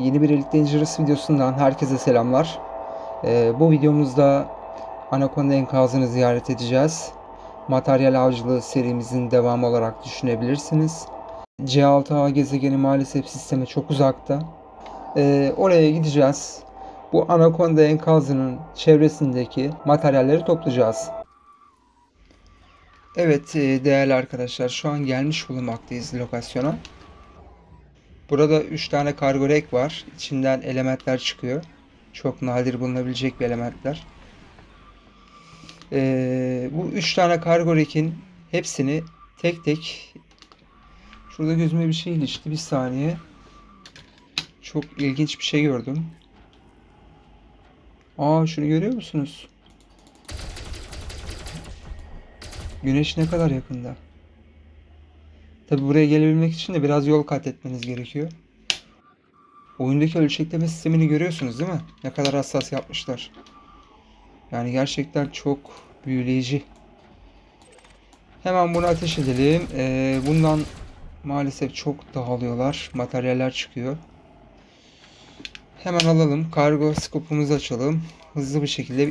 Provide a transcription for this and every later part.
Yeni bir Elite Dangerous videosundan herkese selamlar. Ee, bu videomuzda Anaconda enkazını ziyaret edeceğiz. Materyal avcılığı serimizin devamı olarak düşünebilirsiniz. C6A gezegeni maalesef sisteme çok uzakta. Ee, oraya gideceğiz. Bu Anaconda enkazının çevresindeki materyalleri toplayacağız. Evet e, değerli arkadaşlar şu an gelmiş bulunmaktayız lokasyona. Burada 3 tane kargo rek var. İçinden elementler çıkıyor. Çok nadir bulunabilecek bir elementler. Ee, bu 3 tane kargo rekin hepsini tek tek şurada gözüme bir şey ilişti. Bir saniye. Çok ilginç bir şey gördüm. Aa şunu görüyor musunuz? Güneş ne kadar yakında. Tabi buraya gelebilmek için de biraz yol kat etmeniz gerekiyor. Oyundaki ölçekleme sistemini görüyorsunuz değil mi? Ne kadar hassas yapmışlar. Yani gerçekten çok büyüleyici. Hemen bunu ateş edelim. Ee, bundan maalesef çok dağılıyorlar. Materyaller çıkıyor. Hemen alalım. Kargo skopumuzu açalım. Hızlı bir şekilde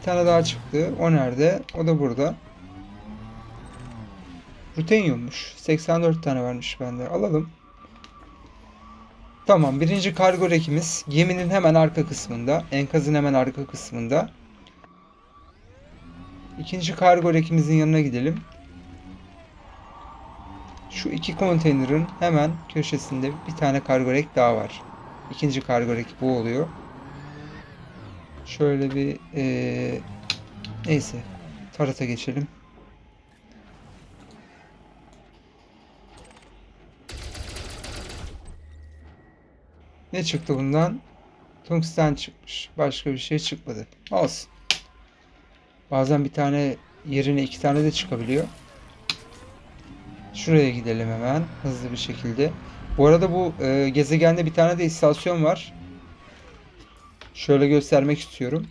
Bir tane daha çıktı. O nerede? O da burada. Rutenyummuş. 84 tane varmış bende. Alalım. Tamam. Birinci kargo rekimiz geminin hemen arka kısmında. Enkazın hemen arka kısmında. İkinci kargo rekimizin yanına gidelim. Şu iki konteynerin hemen köşesinde bir tane kargo rek daha var. İkinci kargo rek bu oluyor. Şöyle bir eee, neyse tarata geçelim. Ne çıktı bundan? Tungsten çıkmış. Başka bir şey çıkmadı. Olsun. Bazen bir tane yerine iki tane de çıkabiliyor. Şuraya gidelim hemen hızlı bir şekilde. Bu arada bu e, gezegende bir tane de istasyon var. Şöyle göstermek istiyorum.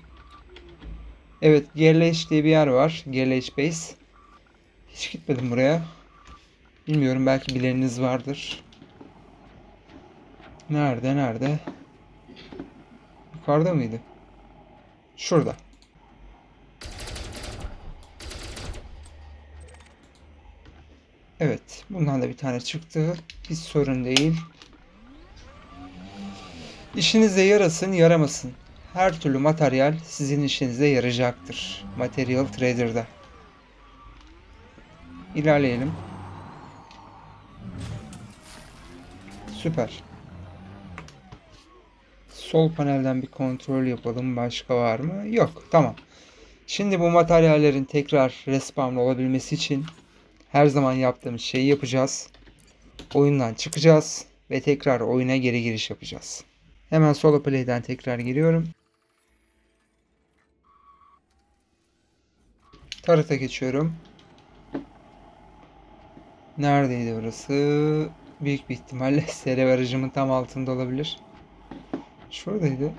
Evet, GLH diye bir yer var. GLH Base. Hiç gitmedim buraya. Bilmiyorum belki bileniniz vardır. Nerede, nerede? Yukarıda mıydı? Şurada. Evet, bundan da bir tane çıktı. Hiç sorun değil. İşinize yarasın, yaramasın. Her türlü materyal sizin işinize yarayacaktır. Material Trader'da. İlerleyelim. Süper. Sol panelden bir kontrol yapalım. Başka var mı? Yok. Tamam. Şimdi bu materyallerin tekrar respawn olabilmesi için her zaman yaptığımız şeyi yapacağız. Oyundan çıkacağız ve tekrar oyuna geri giriş yapacağız. Hemen solo play'den tekrar giriyorum. Tarata geçiyorum. Neredeydi burası? Büyük bir ihtimalle SR aracımın tam altında olabilir. Şuradaydı.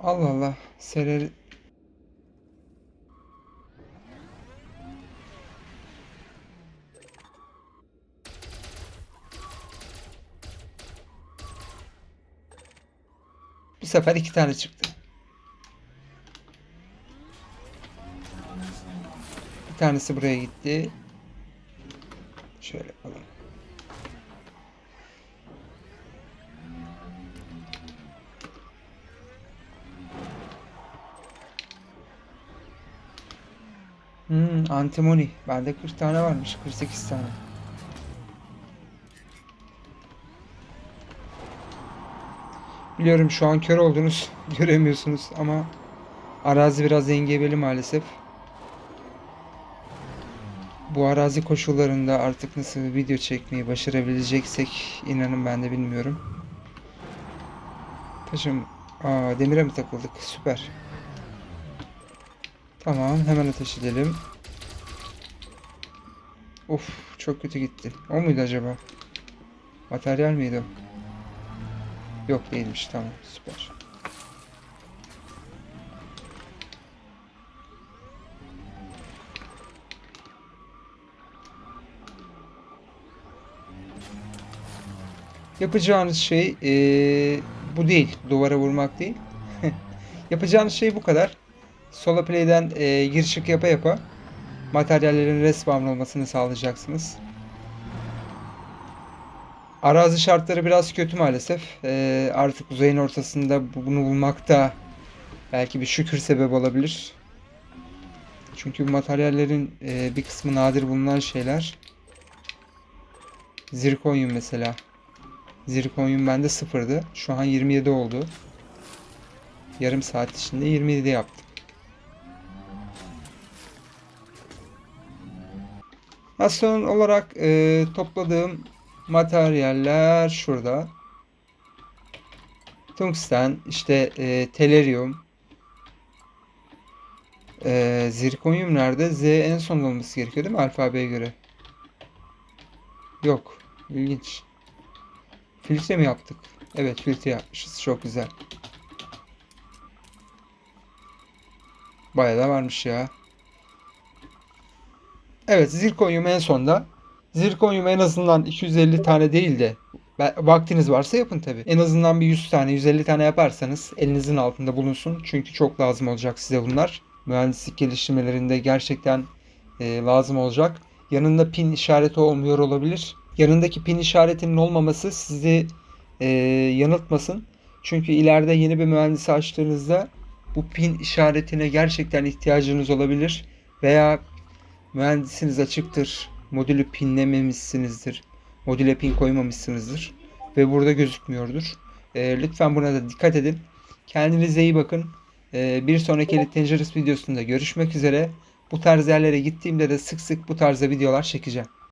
Allah Allah. SR sefer iki tane çıktı. Bir tanesi buraya gitti. Şöyle yapalım. Hmm, antimoni. Bende 40 tane varmış. 48 tane. Biliyorum şu an kör oldunuz. Göremiyorsunuz ama arazi biraz engebeli maalesef. Bu arazi koşullarında artık nasıl video çekmeyi başarabileceksek inanın ben de bilmiyorum. Taşım Aa, demire mi takıldık? Süper. Tamam hemen ateş edelim. Of çok kötü gitti. O muydu acaba? Materyal miydi o? Yok değilmiş tamam süper. Yapacağınız şey eee, bu değil. Duvara vurmak değil. Yapacağınız şey bu kadar. Sola play'den eee gir çık yapa yapa materyallerin respawn olmasını sağlayacaksınız. Arazi şartları biraz kötü maalesef. Eee, artık uzayın ortasında bunu bulmak da belki bir şükür sebep olabilir. Çünkü bu materyallerin eee, bir kısmı nadir bulunan şeyler. Zirkonyum mesela. Zirkonyum bende sıfırdı. Şu an 27 oldu. Yarım saat içinde 27 yaptım. Asyon olarak e, topladığım materyaller şurada. Tungsten, işte e, telerium, e, zirkonyum nerede? Z en son olması gerekiyor değil mi alfabeye göre? Yok. İlginç. Filtre mi yaptık? Evet filtre yapmışız. Çok güzel. Bayağı da varmış ya. Evet zirkonyum en sonda. Zirkonyum en azından 250 tane değil de vaktiniz varsa yapın tabi. En azından bir 100 tane 150 tane yaparsanız elinizin altında bulunsun. Çünkü çok lazım olacak size bunlar. Mühendislik geliştirmelerinde gerçekten e, lazım olacak. Yanında pin işareti olmuyor olabilir. Yanındaki pin işaretinin olmaması sizi e, yanıltmasın. Çünkü ileride yeni bir mühendisi açtığınızda bu pin işaretine gerçekten ihtiyacınız olabilir. Veya mühendisiniz açıktır. Modülü pinlememişsinizdir. Modüle pin koymamışsınızdır. Ve burada gözükmüyordur. E, lütfen buna da dikkat edin. Kendinize iyi bakın. E, bir sonraki Elite Dangerous videosunda görüşmek üzere. Bu tarz yerlere gittiğimde de sık sık bu tarzda videolar çekeceğim.